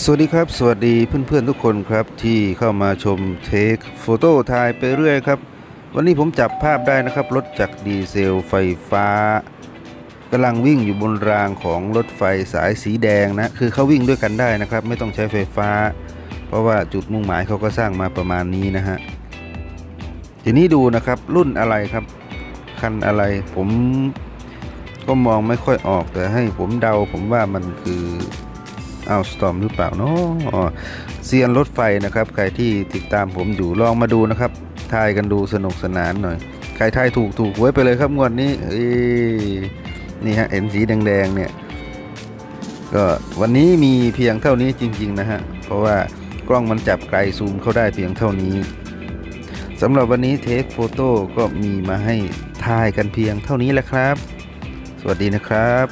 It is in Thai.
สวัสดีครับ สวัสดีเพื่อนๆทุกคนครับที่เข้ามาชมเทคโฟโต้ถ่ายไปเรื่อยครับ วันนี้ผมจับภาพได้นะครับ รถจักรดีเซลไฟฟ้ากำลังวิ่งอยู่บนรางของรถไฟสายสีแดงนะ คือเขาวิ่งด้วยกันได้นะครับ ไม่ต้องใช้ไฟฟ้า เพราะว่าจุดมุ่งหมายเขาก็สร้างมาประมาณนี้นะฮะทีนี้ดูนะครับรุ่นอะไรครับ คันอะไรผมก็มองไม่ค่อยออกแต่ให้ผมเดาผมว่ามันคือ อ้าสตอมหรือเปล่าเนาะเซียนรถไฟนะครับ ใครที่ติดตามผมอยู่ลองมาดูนะครับทายกันดูสนุกสนานหน่อย ใครทายถูกถูกไว้ไปเลยครับงวดนี้นี่ฮะเห็นสีแดงๆเนี่ยก็วันนี้มีเพียงเท่านี้จริง ๆ นะฮะ เพราะว่ากล้องมันจับไกลซูมเข้าได้เพียงเท่านี้สำหรับวันนี้เทคโฟโต้ก็มีมาให้ถ่ายกันเพียงเท่านี้แหละครับ สวัสดีนะครับ